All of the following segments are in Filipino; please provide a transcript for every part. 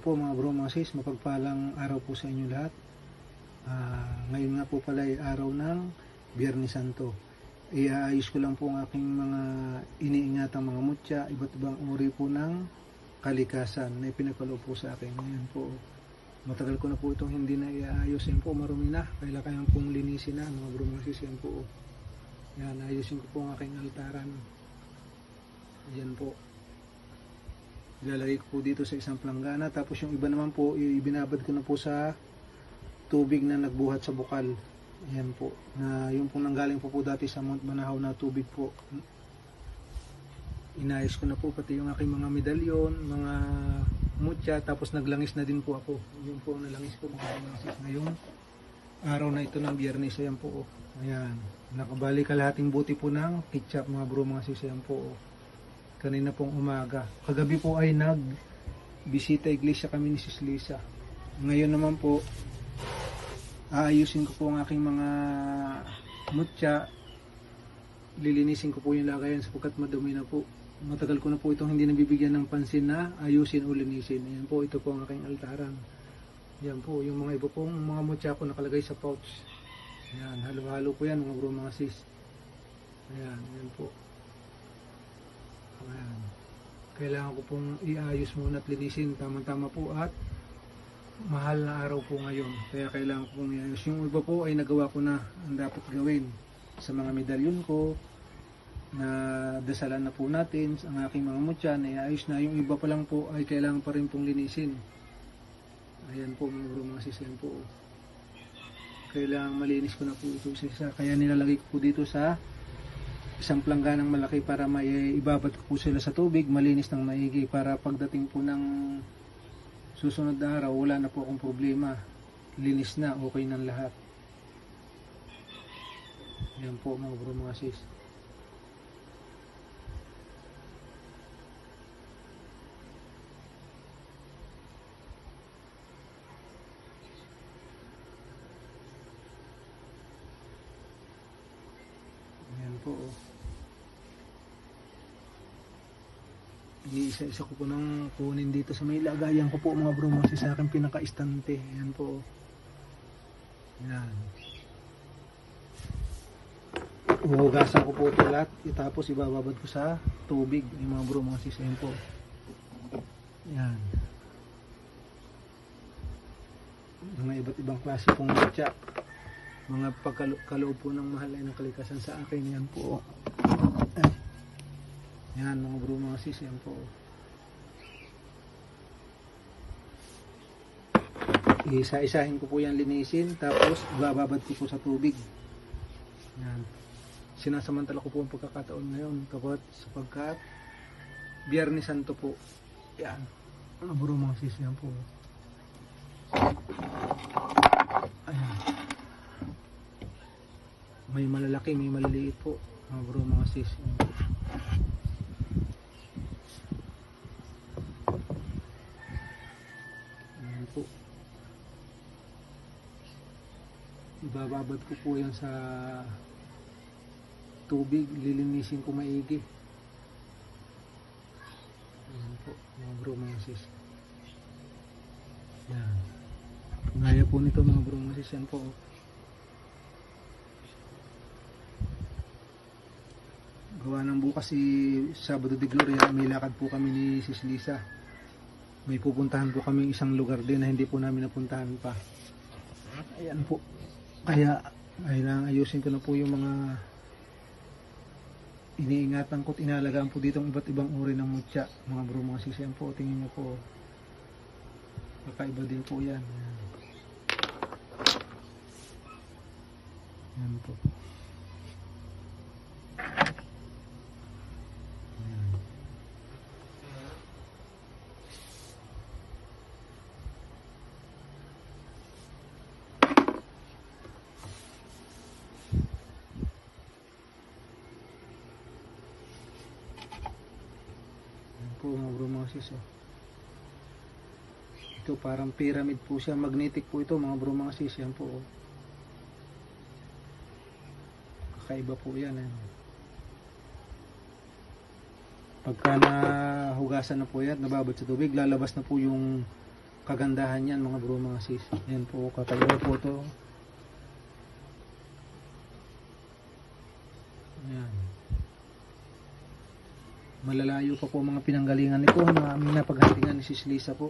po mga bro, mga sis, mapagpalang araw po sa inyo lahat. Ah, ngayon nga po pala ay araw ng Biyernes Santo. Iaayos ko lang po ang aking mga iniingatang mga mutya, iba't ibang uri po ng kalikasan na ipinagkaloob po sa akin. Ngayon po, matagal ko na po itong hindi na iaayos. Yan po, marumi na. Kailangan pong linisin na mga bro, mga sis. Yan po. Yan, ayusin ko po ang aking altaran. Yan po. Ilalagay ko po dito sa isang planggana. Tapos yung iba naman po, ibinabad ko na po sa tubig na nagbuhat sa bukal. Ayan po. Na yung pong nanggaling po po dati sa Mount Manahaw na tubig po. Inayos ko na po pati yung aking mga medalyon, mga mutya, tapos naglangis na din po ako. Yung po ang nalangis ko mga kamasis ngayong araw na ito ng biyernes. Ayan po. Ayan. Nakabali kalahating buti po ng ketchup mga bro mga sis. Ayan po kanina pong umaga. Kagabi po ay nag bisita iglesia kami ni Sis Lisa. Ngayon naman po aayusin ko po ang aking mga mutya. Lilinisin ko po yung lagayan sapagkat madumi na po. Matagal ko na po itong hindi nabibigyan ng pansin na ayusin o linisin. Ayan po, ito po ang aking altaran. Yan po, yung mga iba pong mga mutya ko nakalagay sa pouch. Ayan, halo-halo po yan mga bro mga sis. Ayan, yan po. Ayan. Kailangan ko pong iayos muna at linisin. Tama-tama po at mahal na araw po ngayon. Kaya kailangan ko pong iayos. Yung iba po ay nagawa ko na ang dapat gawin sa mga medalyon ko na dasalan na po natin ang aking mga mutya na iayos na. Yung iba pa lang po ay kailangan pa rin pong linisin. Ayan po mga bro mga sis. Po. Kailangan malinis ko na po ito sa isa. Kaya nilalagay ko po dito sa isang plangganang malaki para may ibabat ko po sila sa tubig, malinis ng maigi para pagdating po ng susunod na araw, wala na po akong problema. Linis na, okay ng lahat. Yan po mga bro mga sis. Yan po. oh. Iisa-isa ko po nang kunin dito sa may lagayan ko po mga bro sa akin pinaka-istante. Yan po. Yan. Uhugasan ko po ito lahat. Tapos ibababad ko sa tubig. Yung mga bro mga sis. Yan po. Yan. Mga iba't ibang klase pong matcha mga pagkaloob po ng mahal ay ng kalikasan sa akin yan po ay yan mga bro mga sis yan po. Isa-isahin ko po yan linisin tapos bababad ko po sa tubig. Yan. Sinasamantala ko po ang pagkakataon ngayon kapag sapagkat Biyernes Santo po. Yan. Mga bro mga sis yan po. Ayan. May malalaki, may maliliit po. Mga bro, mga sis. Ayan po. Ibababad ko po yan sa tubig. Lilinisin ko maigi. Ayan po, mga bro, mga. Yan. Gaya po nito mga bro. Yan po. oh. gawa ng bukas si Sabado de Gloria may lakad po kami ni Sis Lisa may pupuntahan po kami isang lugar din na hindi po namin napuntahan pa. Ayan po. Kaya kailangan ayusin ko na po yung mga iniingatan ko at inalagaan po dito ang iba't ibang uri ng mutya. Mga bro mga sis yan po tingin nyo po. Kakaiba din po yan. Yan, yan po Ayan. Ayan po sis oh. Ito parang pyramid po siya. Magnetic po ito mga bro mga sis. Yan po oh. Kakaiba po yan eh. Pagka nahugasan na po yan, nababad sa tubig, lalabas na po yung kagandahan yan mga bro mga sis. Yan po, kakaiba po to. Yan. Malalayo pa po mga pinanggalingan nito na aming napaghatingan ni Sis Lisa po.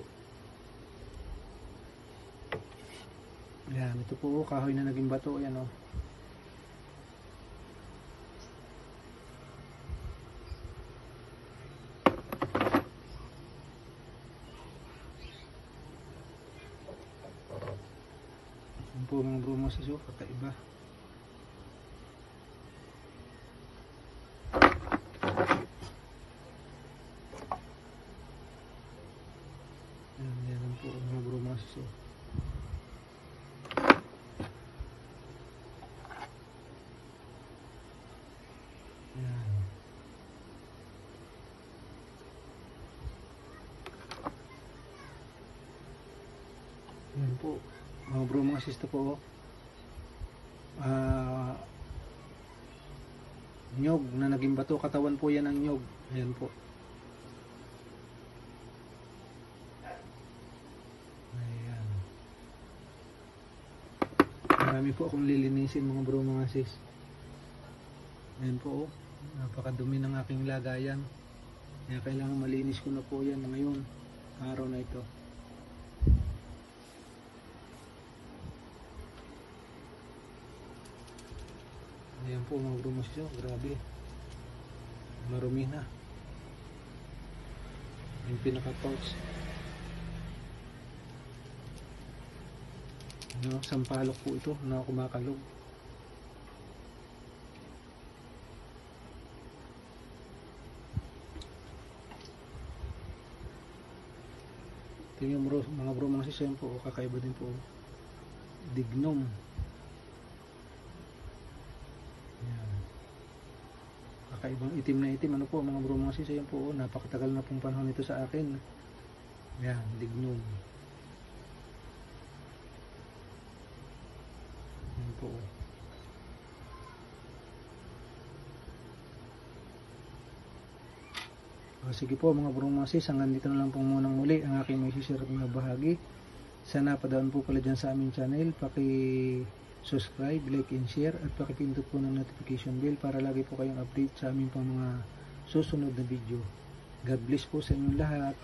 Yan, ito po kahoy na naging bato. Yan o. Yan po mga bro mga sis, oh, kakaiba. Yan, yan po mga bro mga sis, oh. Yan. Yan po. Mga bro, mga sister po. Ah, nyog na naging bato. Katawan po yan ng nyog. Ayan po. Ayan. Marami po akong lilinisin mga bro, mga sis. Ayan po. oh. Napakadumi ng aking lagayan. Kaya kailangan malinis ko na po yan ngayon. Araw na ito. Ayan po mga bro masyo, grabe. Marumi na. Yung pinaka-pouch. Ano, sampalok po ito na kumakalog. Tingnan bro, mga bro mga po, kakaiba din po. Dignum. Kakaibang itim na itim. Ano po mga bro mga sis, ayan po. oh, Napakatagal na pong panahon ito sa akin. Yan, dignum. Yan po. oh. Ah, sige po mga bro mga sis, hanggang dito na lang po munang muli ang aking may sisirap na bahagi. Sana padaan po pala dyan sa aming channel. Paki subscribe, like, and share at pakipindot po ng notification bell para lagi po kayong update sa aming pang mga susunod na video. God bless po sa inyong lahat.